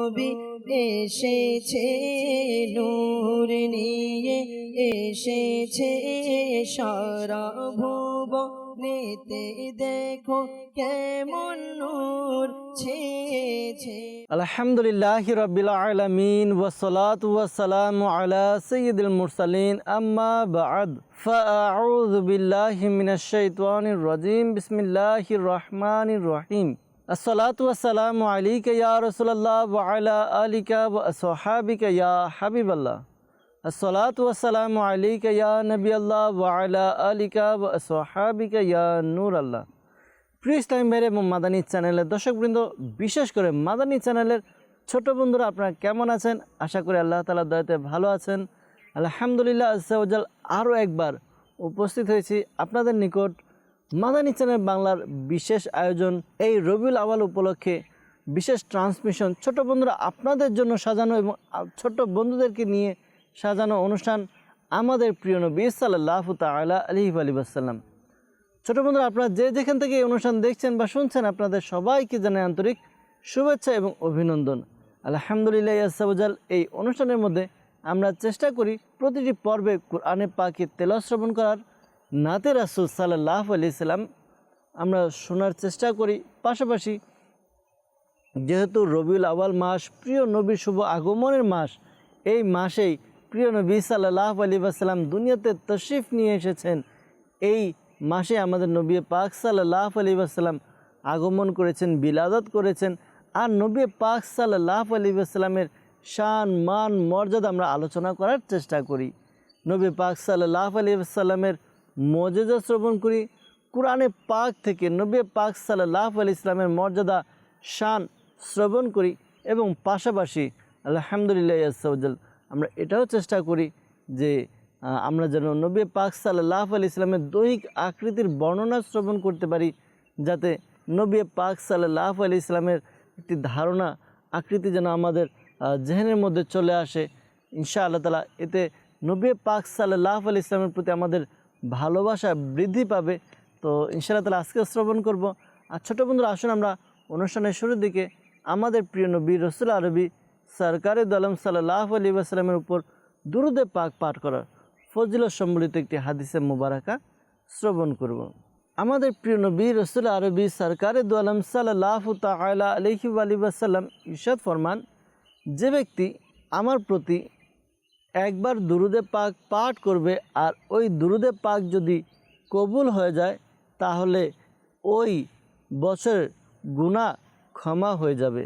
নবী এসেছে নূর নিয়ে এসেছে সারা ভুবনেতে দেখো কেমন নূর ছেছে আলহামদুলিল্লাহ রবিল আলমিন ওসলাত ওয়াসালাম আলা সৈয়দুল মুরসালিন আম্মা বাদ فأعوذ بالله من الشيطان الرجيم بسم الله الرحمن الرحيم আসসালাতাম আলিকা ইয়া রসুল্লাহ ওয়ালা আলিকা সোহাবিকা ইয়া হাবিবাল্লাহ। আসসালাতাম আলিকা ইয়া নবী আল্লাহ ওয়ালা আলিকা সোহাবিকা ইয়া নূর আল্লাহ প্লিজ টাইম মেরে মাদানী চ্যানেলের দর্শকবৃন্দ, বিশেষ করে মাদানী চ্যানেলের ছোট বন্ধুরা, আপনারা কেমন আছেন? আশা করি আল্লাহ তালা দয়াতে ভালো আছেন। আলহামদুলিল্লাহ আজ্জাউজাল আরও একবার উপস্থিত হয়েছি আপনাদের নিকট মাদানী চ্যানেল বাংলার বিশেষ আয়োজন এই রবিউল আওয়াল উপলক্ষে বিশেষ ট্রান্সমিশন ছোট বন্ধুরা আপনাদের জন্য সাজানো এবং ছোট বন্ধুদেরকে নিয়ে সাজানো অনুষ্ঠান আমাদের প্রিয় নবী সাল্লাহ তালা আলহি আলী আসাল্লাম ছোট বন্ধুরা, আপনারা যে যেখান থেকে এই অনুষ্ঠান দেখছেন বা শুনছেন, আপনাদের সবাইকে জানাই আন্তরিক শুভেচ্ছা এবং অভিনন্দন। আলহামদুলিল্লাহ ইয়াসাবজাল এই অনুষ্ঠানের মধ্যে আমরা চেষ্টা করি প্রতিটি পর্বে কোরআনে পাকে তেল শ্রবণ করার। নাতে রাসুল সাল্লাহ আলি সাল্লাম আমরা শোনার চেষ্টা করি। পাশাপাশি যেহেতু রবিউল আওয়াল মাস প্রিয় নবী শুভ আগমনের মাস, এই মাসেই প্রিয় নবী সাল্লাহ আলী আসাল্লাম দুনিয়াতে তশরিফ নিয়ে এসেছেন। এই মাসে আমাদের নবী পাক সাল্লাহ আলী আসাল্লাম আগমন করেছেন, বিলাদত করেছেন। আর নবী পাক সাল্লাহ আলী আসাল্লামের শান, মান, মর্যাদা আমরা আলোচনা করার চেষ্টা করি। নবী পাক সাল্লাহ আলী আসাল্লামের মজেজা শ্রবণ করি। কোরআনে পাক থেকে নবী পাক সাল্লাহ আলি ইসলামের মর্যাদা, শান শ্রবণ করি এবং পাশাপাশি আলহামদুলিল্লাহ ইয়াসাউজ্জাল আমরা এটাও চেষ্টা করি যে আমরা যেন নবী পাক সাল্লাহ আলি ইসলামের দৈহিক আকৃতির বর্ণনা শ্রবণ করতে পারি যাতে নবী পাক সাল্লাহ আলি ইসলামের একটি ধারণা, আকৃতি যেন আমাদের জেহেনের মধ্যে চলে আসে। ইনশা আল্লাহ তালা এতে নবী পাক সাল্লাহ আলি ইসলামের প্রতি আমাদের ভালোবাসা বৃদ্ধি পাবে তো ইনশাআল্লাহ তালা আজকে শ্রবণ করব আর ছোটো বন্ধুরা, আসুন আমরা অনুষ্ঠানের শুরুর দিকে আমাদের প্রিয় নবী রসুল আরবি সরকারি দলম সাল্লাহ আলী আসসালামের উপর দুরুদে পাক পাঠ করার ফজিলত সম্বলিত একটি হাদিসে মুবারাকা শ্রবণ করব। আমাদের প্রিয় নবী রসুল আরবি সরকারি দোয়ালাম সাল্লাহ তালা আলহি আলী আসাল্লাম ইরশাদ ফরমান, যে ব্যক্তি আমার প্রতি একবার দুরুদে পাক পাঠ করবে আর ওই দুরুদে পাক যদি কবুল হয়ে যায়, তাহলে ওই বছরের গুণা ক্ষমা হয়ে যাবে।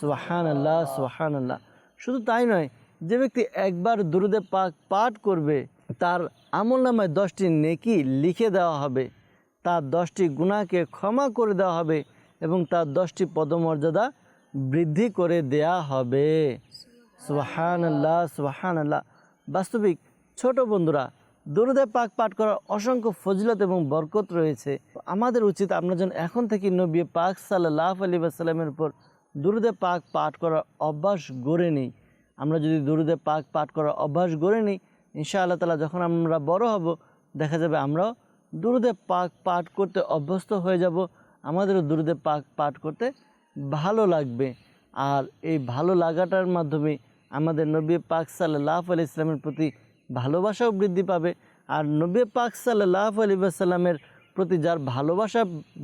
সোহান আল্লাহ সোহান আল্লাহ শুধু তাই নয়, যে ব্যক্তি একবার দুরুদে পাক পাঠ করবে, তার আমল নামায় দশটি নেকি লিখে দেওয়া হবে, তার দশটি গুণাকে ক্ষমা করে দেওয়া হবে এবং তার দশটি পদমর্যাদা বৃদ্ধি করে দেয়া হবে। সুবাহান আল্লাহ বাস্তবিক ছোট বন্ধুরা, দুরুদে পাক পাঠ করার অসংখ্য ফজিলত এবং বরকত রয়েছে। আমাদের উচিত আমরা যেন এখন থেকে নবী পাক সাল্লাহ আলী আসসালামের উপর দুরুদে পাক পাঠ করার অভ্যাস গড়ে নিই। আমরা যদি দুরুদে পাক পাঠ করার অভ্যাস গড়ে নিই ইনশা আল্লাহ তালা যখন আমরা বড় হব, দেখা যাবে আমরাও দুরুদে পাক পাঠ করতে অভ্যস্ত হয়ে যাব। আমাদেরও দুরুদে পাক পাঠ করতে ভালো লাগবে। আর এই ভালো লাগাটার মাধ্যমে আমাদের নবী পাক সাল্লাহ আলি ইসলামের প্রতি ভালোবাসাও বৃদ্ধি পাবে আর নবী পাক সাল্লাহ আলী সাল্লামের প্রতি যার ভালোবাসা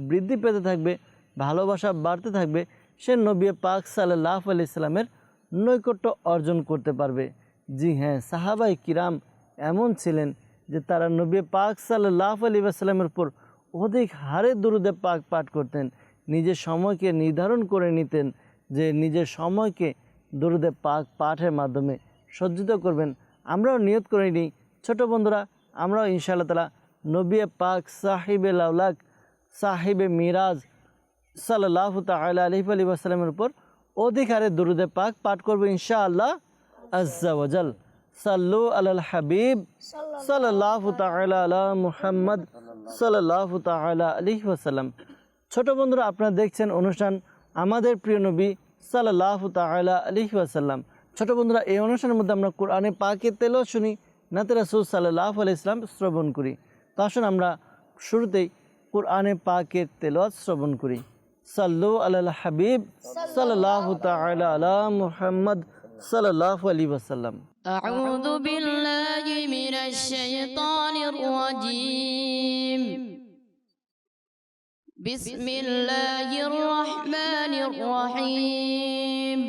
বৃদ্ধি পেতে থাকবে, ভালোবাসা বাড়তে থাকবে, সে নবী পাক সাল্লাহ আলি ইসলামের নৈকট্য অর্জন করতে পারবে। জি হ্যাঁ সাহাবাই কিরাম এমন ছিলেন যে তারা নবী পাক সাল্লাহ আলী আসসালামের উপর অধিক হারে দুরুদে পাক পাঠ করতেন, নিজের সময়কে নির্ধারণ করে নিতেন, যে নিজের সময়কে দরুদে পাক পাঠের মাধ্যমে সজ্জিত করবেন। আমরাও নিয়ত করে নিই। ছোটো বন্ধুরা, আমরাও ইনশাআল্লাহ তালা নবী পাক সাহিবে লাউলাক সাহিবে মিরাজ সাল্লাহ তাল আলহি আলী উপর অধিক হারে দরুদে পাক পাঠ করব ইনশাআল্লাহ আজ্জাওয়াজাল সাল্লু আলাল হাবিব সাল্লাহ তালা আলা মুহাম্মদ সাল্লাহ তালা আলহি আসাল্লাম ছোট বন্ধুরা, আপনারা দেখছেন অনুষ্ঠান আমাদের প্রিয় নবী সাল্লাহ তালা আলহি আসাল্লাম ছোট বন্ধুরা এই অনুষ্ঠানের মধ্যে আমরা কোরআনে পাকে তেলও শুনি নাতে রাসুল সাল্লাহ আলি ইসলাম শ্রবণ করি তো আসুন আমরা শুরুতেই কোরআনে পাকের তেলত শ্রবণ করি সাল্লু আলাল হাবিব সাল্লাল্লাহু তাআলা আলা মুহাম্মদ সাল্লাল্লাহু আলাইহি ওয়াসাল্লাম أعوذ بالله من الشيطان الرجيم بسم الله الرحمن الرحيم.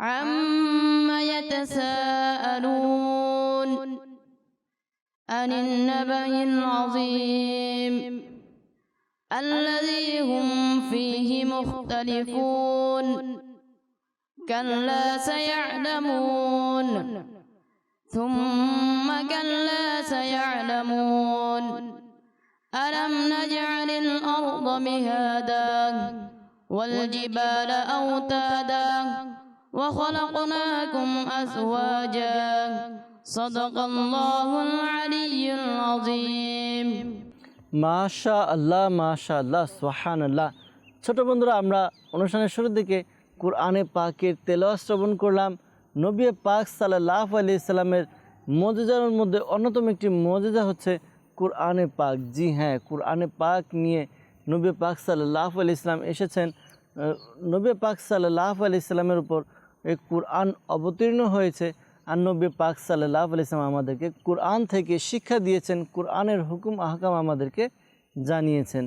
عما يتساءلون عن النبأ العظيم الذي هم فيه مختلفون كلا سيعلمون ثم كلا سيعلمون ألم نجعل الأرض مهادا والجبال أوتادا وخلقناكم أزواجا صدق الله العلي العظيم মাশা আল্লাহ মাশা আল্লাহ সোহান আল্লাহ ছোট বন্ধুরা আমরা অনুষ্ঠানের শুরুর দিকে কোরআনে পাকের তেলাওয়াত শ্রবণ করলাম নবী পাক সাল্লাহ আলি সাল্লামের মজেজার মধ্যে অন্যতম একটি মজেজা হচ্ছে কোরআনে পাক, জি হ্যাঁ কোরআনে পাক নিয়ে নবী পাক সাল্লাহ আলি ইসলাম এসেছেন। নবী পাক সাল্লাহ আলি ইসলামের উপর এই কোরআন অবতীর্ণ হয়েছে আর নবী পাক সাল্লাহ আলি ইসলাম আমাদেরকে কোরআন থেকে শিক্ষা দিয়েছেন, কোরআনের হুকুম, আহকাম আমাদেরকে জানিয়েছেন।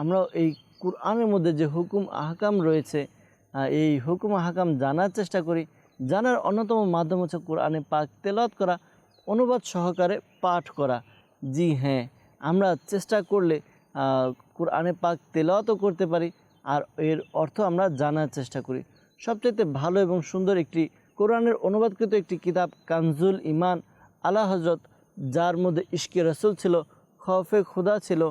আমরা এই কোরআনের মধ্যে যে হুকুম, আহকাম রয়েছে এই হুকুম, আহকাম জানার চেষ্টা করি। জানার অন্যতম মাধ্যম হচ্ছে কোরআনে পাক তেলাওয়াত করা, অনুবাদ সহকারে পাঠ করা। জি হ্যাঁ। আমরা চেষ্টা করলে কোরআনে পাক তেলাওয়াতও করতে পারি আর এর অর্থ আমরা জানার চেষ্টা করি। সবচেয়ে ভালো এবং সুন্দর একটি কোরআনের অনুবাদকৃত একটি কিতাব কানজুল ইমান আলা হজরত যার মধ্যে ইশকে রসুল ছিল খফে খুদা ছিল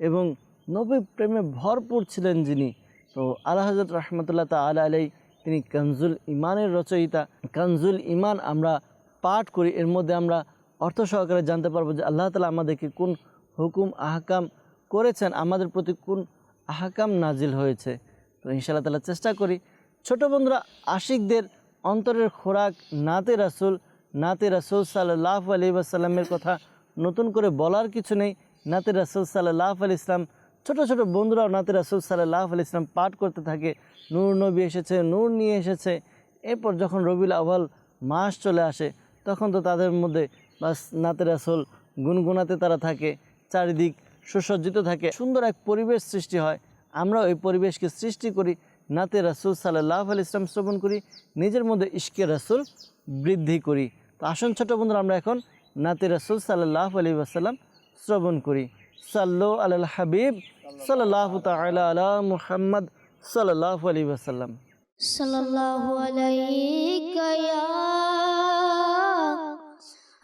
এবং নবী প্রেমে ভরপুর ছিলেন যিনি। তো আলা হজরত রহমতুল্লাহ তালা আলাই তিনি কানজুল ইমানের রচয়িতা। কানজুল ইমান আমরা পাঠ করি, এর মধ্যে আমরা অর্থ সহকারে জানতে পারব যে আল্লাহ তালা আমাদেরকে কোন হুকুম, আহকাম করেছেন, আমাদের প্রতি কোন আহকাম নাজিল হয়েছে। তো ইনশাআল্লাহ তালা চেষ্টা করি। ছোট বন্ধুরা, আশিকদের অন্তরের খোরাক নাতে রাসুল নাতে রাসুল সাল্লাহ আলী আসাল্লামের কথা নতুন করে বলার কিছু নেই। নাতে রাসুল সাল্লাহ আলি ইসলাম, ছোটো ছোটো বন্ধুরাও নাতে রাসুল সাল্লাহ আলি ইসলাম পাঠ করতে থাকে। নূর নবী এসেছে, নূর নিয়ে এসেছে। এরপর যখন রবিউল আউয়াল মাস চলে আসে, তখন তো তাদের মধ্যে বা নাতে রাসুল গুনগুনাতে তারা থাকে, চারিদিক সুসজ্জিত থাকে, সুন্দর এক পরিবেশ সৃষ্টি হয়। আমরা ওই পরিবেশকে সৃষ্টি করি নাতে রাসুল সাল্লাহ আল ইসলাম শ্রবণ করি, নিজের মধ্যে ইশকে রাসুল বৃদ্ধি করি। তো আসুন ছোটো বন্ধুরা, আমরা এখন নাতে রাসুল সাল্লাহ আলী আসাল্লাম শ্রবণ করি। সাল্লো আল হাবিব সাল্লাহ তালা মুহাম্মদ সাল্লাহ আলী আসাল্লাম সাল্লাহ আলাইকা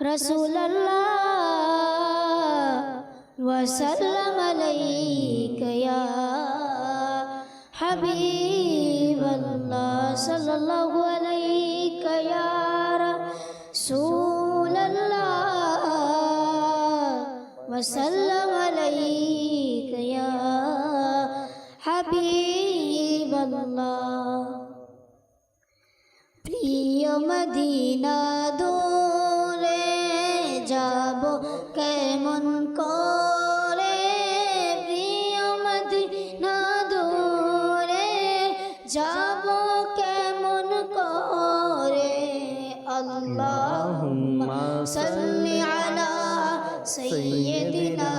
रसूलल्लाह वसल्लम अलैक या हबीबल्लाह सल्लल्लाहु अलैक या रसूलल्लाह वसल्लम अलैक या हबीबल्लाह प्रिय मदीना আল্লাহুম্মা সাল্লি আলা সাইয়্যিদিনা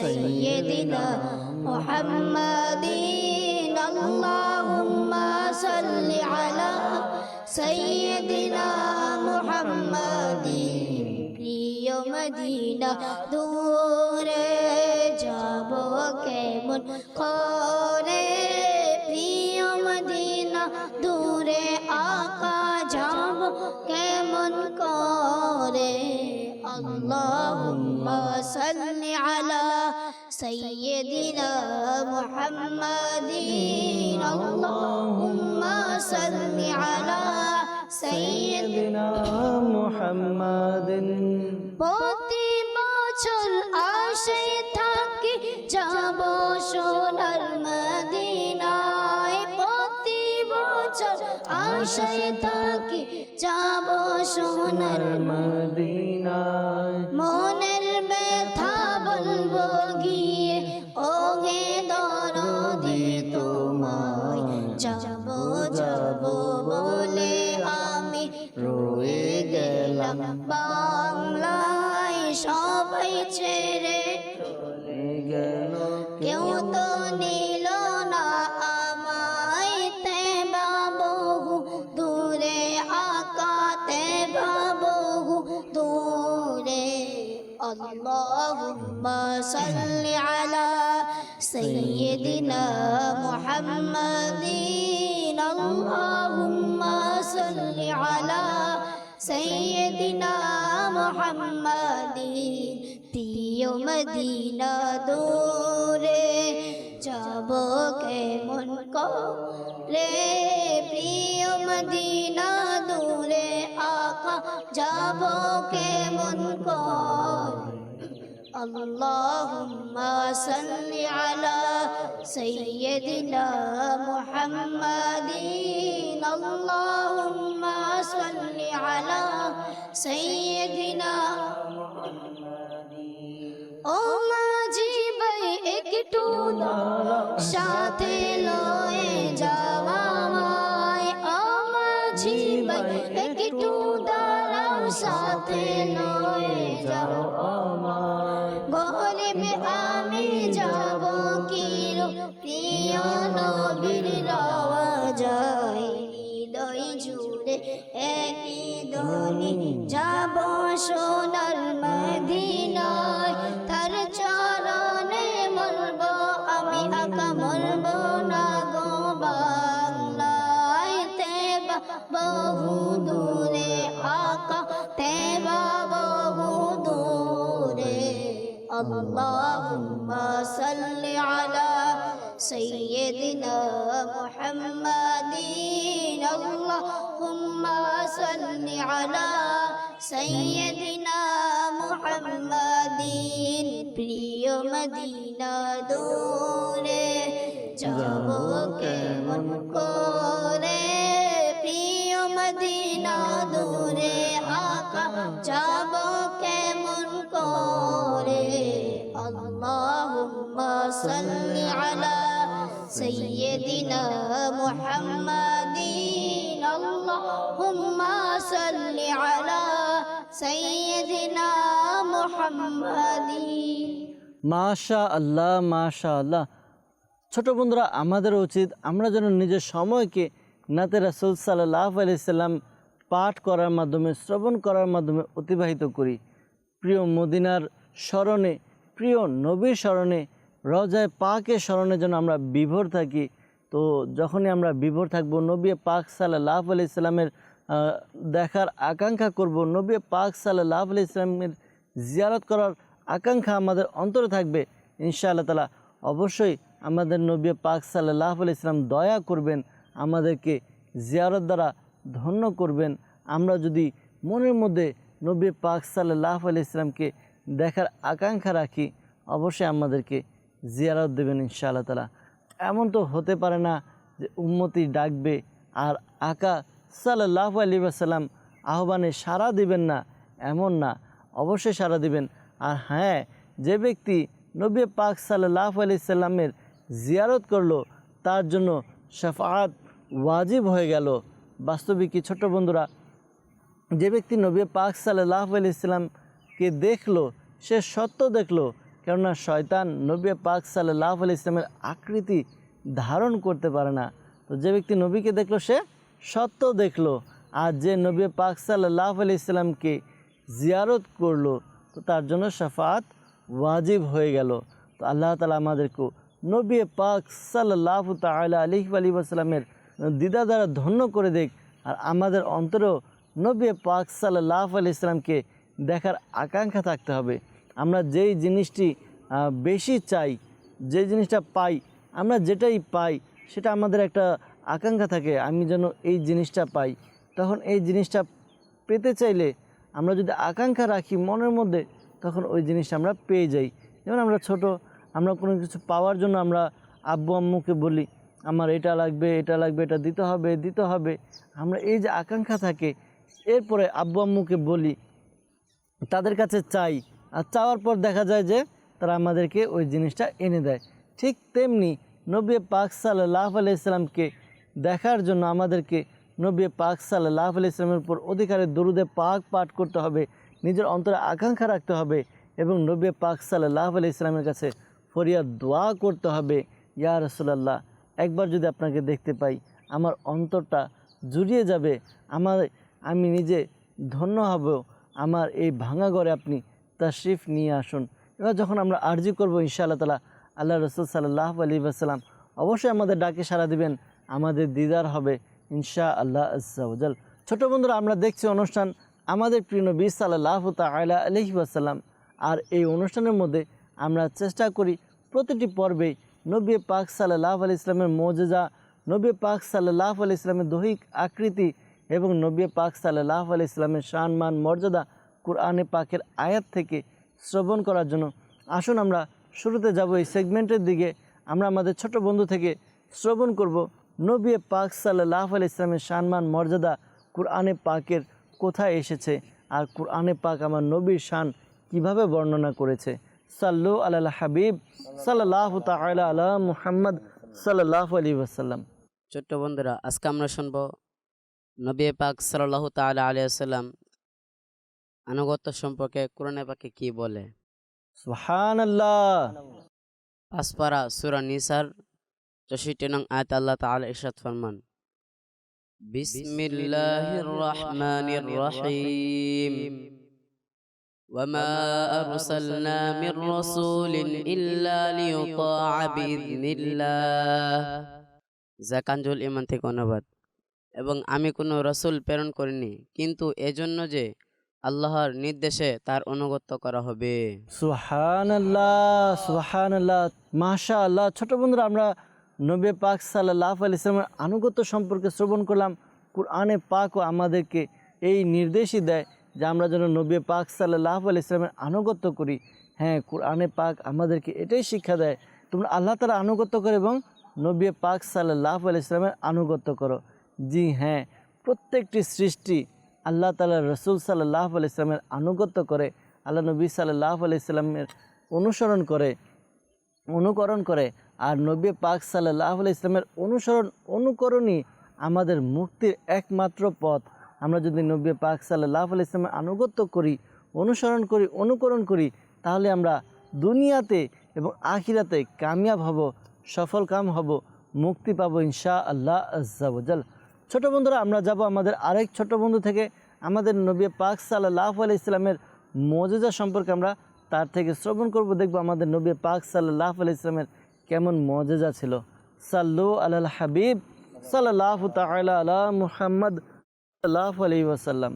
সাইয়্যিদিনা মুহাম্মাদিন আল্লাহুম্মা সাল্লি আলা সাইয়্যিদিনা মুহাম্মাদিন প্রিয় মদিনা দূরে যাব কেমন করে প্রিয় মদিনা দূরে আকা যাব কেমন করে আল্লাহুম্মা সাল্লি আলা সাইয়্যিদিনা মুহাম্মাদিন আল্লাহুম্মা সাল্লি আলা সাইয়্যিদিনা سيدنا محمد প্রতি বছর আসে থাকি যাব সোনার মদিনায়। মনের ব্যথা বলব গিয়ে ওগে দরদি তোমায় যাব যাব বলে আমি রয়ে গেলাম। اللهم صل على سيدنا محمد اللهم صل على سيدنا محمد প্রিয় মদিনা দূরে যাব কেমন করে প্রিয় মদিনা দূরে আকা যাব কেমন করে اللهم صل على سيدنا محمد اللهم صل على سيدنا ও মাঝি ভাই একটু সাথে লয়ে যাওয়া মায় ও মাঝি ভাই একটু দাঁড়াও সাথে লয়ে যাও আমার গরিবে আমি যাব কিরো প্রিয় নবীর اللهم صل على سيدنا محمد اللهم صل على سيدنا محمد প্রিয় মদিনা দূরে যাব কেমন করে প্রিয় মদিনা দূরে আকা যাব কেমন করে আল্লাহুম্মা সাল্লি আলা সাইয়্যিদিনা মুহাম্মাদিন। আল্লাহুম্মা সাল্লি আলা সাইয়্যিদিনা মুহাম্মাদিন। মাশা আল্লাহ মাশা আল্লাহ ছোট বন্ধুরা, আমাদের উচিত আমরা যেন নিজের সময়কে নাতে রাসুল সাল্লাহ আলাইসাল্লাম পাঠ করার মাধ্যমে, শ্রবণ করার মাধ্যমে অতিবাহিত করি। প্রিয় মদিনার স্মরণে প্রিয় নবীর স্মরণে, রজায় পাকের স্মরণে যেন আমরা বিভোর থাকি। তো যখনই আমরা বিভোর থাকব, নবী পাক সাল্লাহ আলাইসাল্লামের দেখার আকাঙ্ক্ষা করব, নবী পাক সাল্লাহ আলাইসাল্লামের জিয়ারত করার আকাঙ্ক্ষা আমাদের অন্তরে থাকবে, ইনশাআল্লাহ তালা অবশ্যই আমাদের নবী পাক সাল্লাহ আলি ইসলাম দয়া করবেন, আমাদেরকে জিয়ারত দ্বারা ধন্য করবেন। আমরা যদি মনের মধ্যে নবী পাক সাল্লাহ আলি ইসলামকে দেখার আকাঙ্ক্ষা রাখি, অবশ্যই আমাদেরকে জিয়ারত দেবেন ইনশাআল্লাহ তালা এমন তো হতে পারে না যে উম্মতি ডাকবে আর আকা সাল্লাহ আলী আসাল্লাম আহ্বানে সাড়া দিবেন না, এমন না। অবশ্যই সাড়া দিবেন। আর হ্যাঁ যে ব্যক্তি নবী পাক সাল্লাহ আলি সাল্লামের জিয়ারত করল, তার জন্য শাফাত ওয়াজিব হয়ে গেল। বাস্তবিকই ছোট বন্ধুরা, যে ব্যক্তি নবী পাক সাল্লাহ আলি ইসলামকে দেখল, সে সত্য দেখল। কেননা শয়তান নবী পাক সাল্লাহ আলি ইসলামের আকৃতি ধারণ করতে পারে না। তো যে ব্যক্তি নবীকে দেখল, সে সত্য দেখল। আর যে নবী পাক সাল্লাহ আলি ইসলামকে জিয়ারত করল, তো তার জন্য শাফাত ওয়াজিব হয়ে গেল। তো আল্লাহ তালা আমাদেরকে নবী পাক সাল্লাহ তালা আলি আলি আসসালামের দিদা দ্বারা ধন্য করে দেখ। আর আমাদের অন্তরেও নবী পাক সাল্লাহ আলি ইসলামকে দেখার আকাঙ্ক্ষা থাকতে হবে। আমরা যেই জিনিসটি বেশি চাই যে জিনিসটা পাই, আমরা যেটাই পাই, সেটা আমাদের একটা আকাঙ্ক্ষা থাকে, আমি যেন এই জিনিসটা পাই। তখন এই জিনিসটা পেতে চাইলে আমরা যদি আকাঙ্ক্ষা রাখি মনের মধ্যে, তখন ওই জিনিসটা আমরা পেয়ে যাই। যেমন আমরা ছোট, আমরা কোনো কিছু পাওয়ার জন্য আমরা আব্বু, আম্মুকে বলি, আমার এটা লাগবে এটা লাগবে, এটা দিতে হবে দিতে হবে। আমরা এই যে আকাঙ্ক্ষা থাকে, এরপরে আব্বু, আম্মুকে বলি তাদের কাছে চাই। আর চাওয়ার পর দেখা যায় যে তারা আমাদেরকে ওই জিনিসটা এনে দেয়। ঠিক তেমনি নবী পাক সাল্লাহ আলি ইসলামকে দেখার জন্য আমাদেরকে নবী পাক সাল্লাহ আলি ইসলামের উপর অধিকারে দরুদে পাক পাঠ করতে হবে, নিজের অন্তরে আকাঙ্ক্ষা রাখতে হবে এবং নবী পাক সাল্লাহ আলি ইসলামের কাছে ফরিয়াদ দোয়া করতে হবে। ইয়া রসুলাল্লাহ, একবার যদি আপনাকে দেখতে পাই, আমার অন্তরটা জুড়িয়ে যাবে, আমার, আমি নিজে ধন্য হব আমার এই ভাঙা ঘরে আপনি তাশরিফ নিয়ে আসুন। এবার যখন আমরা আর্জি করব ইনশাআল্লাহ তালা আল্লাহ রসুল সাল্লাহ আলী আসসালাম অবশ্যই আমাদের ডাকে সাড়া দিবেন, আমাদের দিদার হবে ইনশা আল্লাহ আজ্জাউজাল ছোট বন্ধুরা, আমরা দেখছি অনুষ্ঠান আমাদের প্রিয় নবী সাল্লাহ তালা আলহি আসাল্লাম আর এই অনুষ্ঠানের মধ্যে আমরা চেষ্টা করি প্রতিটি পর্বে নবী পাক সাল্লাহ আলি ইসলামের মজেজা, নবী পাক সাল্লাহ আলি ইসলামের দৈহিক আকৃতি এবং নবী পাক সাল্লাহ আলি ইসলামের সম্মান, মর্যাদা কোরআনে পাকের আয়াত থেকে শ্রবণ করার জন্য আসুন আমরা শুরুতে যাব এই সেগমেন্টের দিকে। আমরা আমাদের ছোট বন্ধু থেকে শ্রবণ করব নবী পাক সাল্লাহ আলি ইসলামের সম্মান, মর্যাদা কোরআনে পাকের কোথায় এসেছে আর কোরআনে পাক আমার নবীর শান কীভাবে বর্ণনা করেছে। সাল্লু আল্লাহ হাবিব সাল্লাহ তালা আলা মুহাম্মদ সাল্লাহ আলী ওয়াসাল্লাম। ছোট্ট বন্ধুরা, আজকে আমরা শুনব নবী পাক সাল্লাহ তালা আলিয়াল্লাম আনুগত্য সম্পর্কে কোরআনে পাকে কি বলে সুহান আল্লাহ পাসপারা সুরা নিসার চৌষট্টি নং আয়াত আল্লাহ তাআলা ইরশাদ ফরমান বিসমিল্লাহির রহমানির রহিম وما أرسلنا من رسول إلا ليطاع بإذن الله জাকানজুল ইমান থেকে অনুবাদ এবং আমি কোনো রসুল প্রেরণ করিনি। কিন্তু এজন্য যে আল্লাহর নির্দেশে তার অনুগত্য করা হবে। সুহান আল্লাহ সুহান আল্লাহ মাশা আল্লাহ ছোট বন্ধুরা, আমরা নবে পাক সাল্লাহ আলি ইসলামের আনুগত্য সম্পর্কে শ্রবণ করলাম। কোরআনে পাকও আমাদেরকে এই নির্দেশই দেয় যে আমরা যেন নবী পাক সাল্লাহ আলি ইসলামের আনুগত্য করি। হ্যাঁ কোরআনে পাক আমাদেরকে এটাই শিক্ষা দেয়। তোমরা আল্লাহ তালা আনুগত্য করো এবং নবী পাক সাল্লাহ আলি ইসলামের আনুগত্য করো। জি হ্যাঁ প্রত্যেকটি সৃষ্টি আল্লাহ তালা রসুল সাল্লাহ আলি ইসলামের আনুগত্য করে, আল্লাহ নবী সাল্লাহ আলি ইসলামের অনুসরণ করে, অনুকরণ করে আর নবী পাক সাল্লাহ ইসলামের অনুসরণ অনুকরণই আমাদের মুক্তির একমাত্র পথ। আমরা যদি নবী পাক সাল্লাহ ইসলামের আনুগত্য করি, অনুসরণ করি, অনুকরণ করি, তাহলে আমরা দুনিয়াতে এবং আখিরাতে কামিয়াব হব, সফল কাম হব, মুক্তি পাবো ইনশা আল্লাহ আজ্জাবজাল ছোট বন্ধুরা, আমরা যাব আমাদের আরেক ছোট বন্ধু থেকে। আমাদের নবী পাক সাল্লাহ আলি ইসলামের মজেজা সম্পর্কে আমরা তার থেকে শ্রবণ করব, দেখব আমাদের নবী পাক সাল্লাহ আলি ইসলামের কেমন মজেজা ছিল। সাল্লু আল হাবিব সাল্লাহ তালা আলা মুহাম্মদ সাল্লাহ আলি ওয়াসাল্লাম।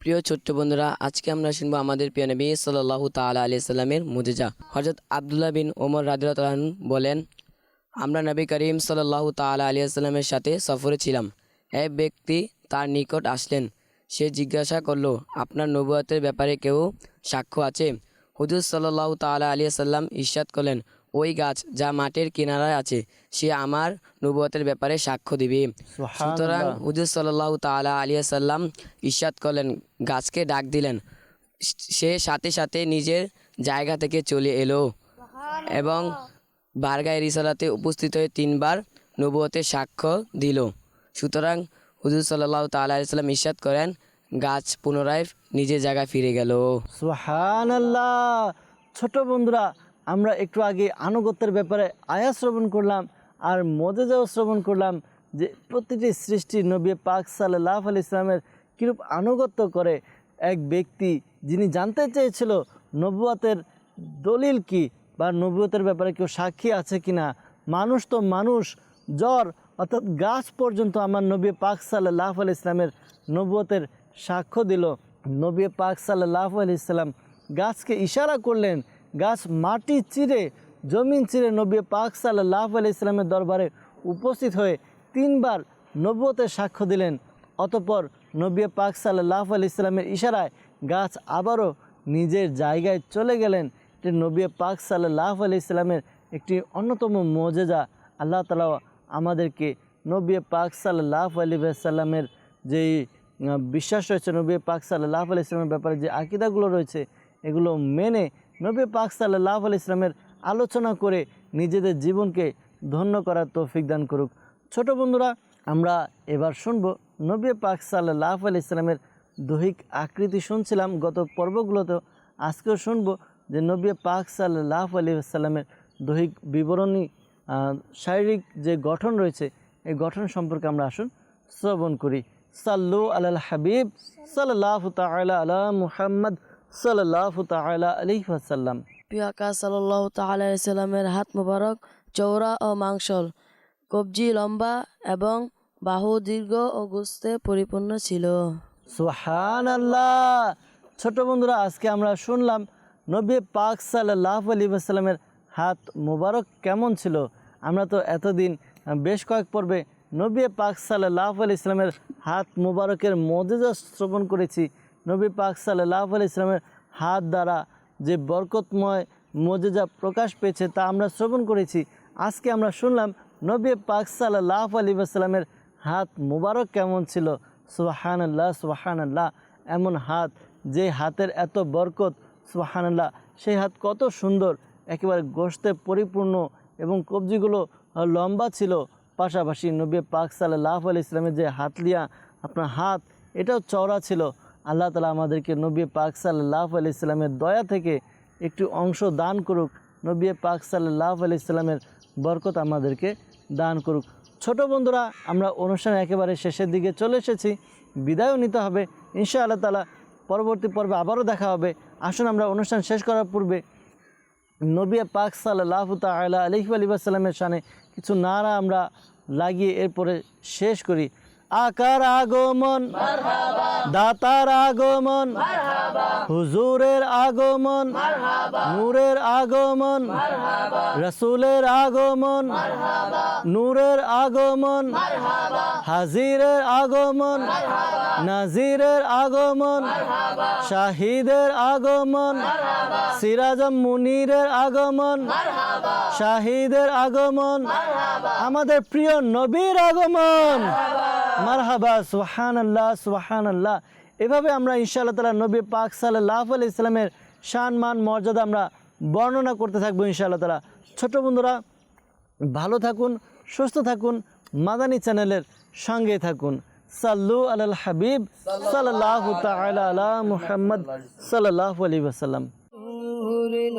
প্রিয় ছোট্ট বন্ধুরা, আজকে আমরা শুনব আমাদের প্রিয় নবী সাল্লাহ তালা আলি সাল্লামের মুজিজা। হজরত আবদুল্লাহ বিন ওমর রাদিউল্লাহ বলেন, আমরা নবী করিম সাল্লাহ তালা আলি সাল্লামের সাথে সফরে ছিলাম। এক ব্যক্তি তার নিকট আসলেন। সে জিজ্ঞাসা করল আপনার নবুয়তের ব্যাপারে কেউ সাক্ষ্য আছে? হুজুর সাল্লাহ তালা আলিয়া সাল্লাম ইরশাদ করলেন ওই গাছ যা মাঠের কিনারায় আছে সে আমার নবুয়তের ব্যাপারে সাক্ষ্য দিবে। সুতরাং হুজুর সাল্লাহ তালা আলিয়া সাল্লাম ইরশাদ করলেন গাছকে ডাক দিলেন। সে সাথে সাথে নিজের জায়গা থেকে চলে এলো এবং বারগায় রিসালাতে উপস্থিত হয়ে তিনবার নবুয়তের সাক্ষ্য দিল। সুতরাং হুজুর সাল্লাহ তাল্লাহ সাল্লাম ইরশাদ করেন, গাছ পুনরায় নিজের জায়গায় ফিরে গেল। আল্লাহ ছোট বন্ধুরা, আমরা একটু আগে আনুগত্যের ব্যাপারে আয়া শ্রবণ করলাম আর মজেজাও শ্রবণ করলাম যে প্রতিটি সৃষ্টি নবী পাক সাল্লাহ আলি ইসলামের কীরূপ আনুগত্য করে এক ব্যক্তি যিনি জানতে চেয়েছিল নবুয়াতের দলিল কি বা নবুয়তের ব্যাপারে কেউ সাক্ষী আছে কি না মানুষ তো মানুষ, জ্বর অর্থাৎ গাছ পর্যন্ত আমার নবী পাক সাল্লাহ আলি ইসলামের নবুয়তের সাক্ষ্য দিল। নবী পাক সাল্লাহ আলি ইসলাম গাছকে ইশারা করলেন, গাছ মাটি চিরে, জমিন চিরে নবী পাক সাল্লাহ আলি ইসলামের দরবারে উপস্থিত হয়ে তিনবার নবুয়তের সাক্ষ্য দিলেন। অতপর নবী পাক সাল্লাহ আলি ইসলামের ইশারায় গাছ আবারও নিজের জায়গায় চলে গেলেন। যে নবী পাক সাল্লাহ আলি ইসলামের একটি অন্যতম মজেজা। আল্লাহ তালা আমাদেরকে নবী পাক সাল্লাহ আলী সাল্লামের যেই বিশ্বাস রয়েছে, নবী পাক সাল্লাহ আলি ইসলামের ব্যাপারে যে আকিদাগুলো রয়েছে, এগুলো মেনে নবী পাক সাল্লাহ আলি ইসলামের আলোচনা করে নিজেদের জীবনকে ধন্য করার তৌফিক দান করুক। ছোট বন্ধুরা, আমরা এবার শুনব নবী পাক সাল্লাহ আলি ইসলামের দৈহিক আকৃতি শুনছিলাম গত পর্বগুলোতেও। আজকেও শুনব যে নবী পাক সাল্লাহ আলি সাল্লামের দৈহিক বিবরণী শারীরিক যে গঠন রয়েছে এই গঠন সম্পর্কে আমরা আসুন শ্রবণ করি। সাল্লু আলাল হাবিব সাল্লাহ তালা আলা মুহাম্মদ সাল্লাহ তালা আলহি আসাল্লাম প্রিয় আকাশ সাল্লাহ তাল্লামের হাত মোবারক চৌড়া ও মাংসল। কবজি লম্বা এবং বাহু দীর্ঘ ও গোস্তে পরিপূর্ণ ছিল। সুহান আল্লাহ ছোট বন্ধুরা আজকে আমরা শুনলাম নবী পাক সাল্লাহ আলী আসসালামের হাত মোবারক কেমন ছিল? আমরা তো এতদিন বেশ কয়েক পর্বে নবী পাক সাল্লাহ আলি ইসলামের হাত মোবারকের মজেজা শ্রবণ করেছি। নবী পাক সাল্লাহ আলি ইসলামের হাত দ্বারা যে বরকতময় মজেজা প্রকাশ পেয়েছে তা আমরা শ্রবণ করেছি। আজকে আমরা শুনলাম নবী পাক সাল্লাহ আলী আসসালামের হাত মোবারক কেমন ছিল? সুবাহান আল্লাহ সুবাহান আল্লাহ এমন হাত যে হাতের এত বরকত সুবাহান আল্লাহ সেই হাত কত সুন্দর একেবারে গোস্তে পরিপূর্ণ এবং কবজিগুলো লম্বা ছিল। পাশাপাশি নবী পাক সাল্লাহ আলি ইসলামের যে হাতলিয়া, আপনার হাত, এটাও চওড়া ছিল। আল্লাহ তালা আমাদেরকে নবী পাক সাল্লাহ আলি ইসলামের দয়া থেকে একটি অংশ দান করুক। নবী পাক সাল্লাহ আলি ইসলামের বরকত আমাদেরকে দান করুক। ছোট বন্ধুরা, আমরা অনুষ্ঠান একেবারে শেষের দিকে চলে এসেছি। বিদায়ও নিতে হবে। ইনশা আল্লাহ তালা পরবর্তী পর্বে আবারও দেখা হবে। আসুন আমরা অনুষ্ঠান শেষ করার পূর্বে নবী পাক সাল্লাহ তাল্লাহ আলহি আলী সাল্লামের সানে কিছু নারা আমরা লাগিয়ে এরপরে শেষ করি। আকার আগমন, দাতার আগমন হুজুরের আগমন নূরের আগমন রসুলের আগমন নূরের আগমন হাজিরের আগমন নাজিরের আগমন শাহিদের আগমন সিরাজম মুনিরের আগমন শাহিদের আগমন আমাদের প্রিয় নবীর আগমন মারহাবা সুহান আল্লাহ সুহান আল্লাহ এভাবে আমরা ইনশাআল্লাহ তালা নবী পাক সাল্লাহ আলি ইসলামের শান, মান, মর্যাদা আমরা বর্ণনা করতে থাকব ইনশাআল্লাহ তালা ছোট বন্ধুরা, ভালো থাকুন, সুস্থ থাকুন, মাদানী চ্যানেলের সঙ্গে থাকুন। সাল্লু আলাল হাবিব সাল্লাহ তাআলা মুহাম্মদ সাল্লাহ আলী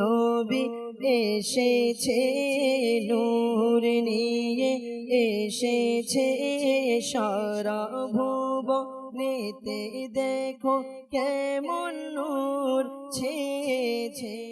নবী এসেছে, নূর নিয়ে এসেছে সারা ভুবনেতে দেখো কেমন নূর ছেছে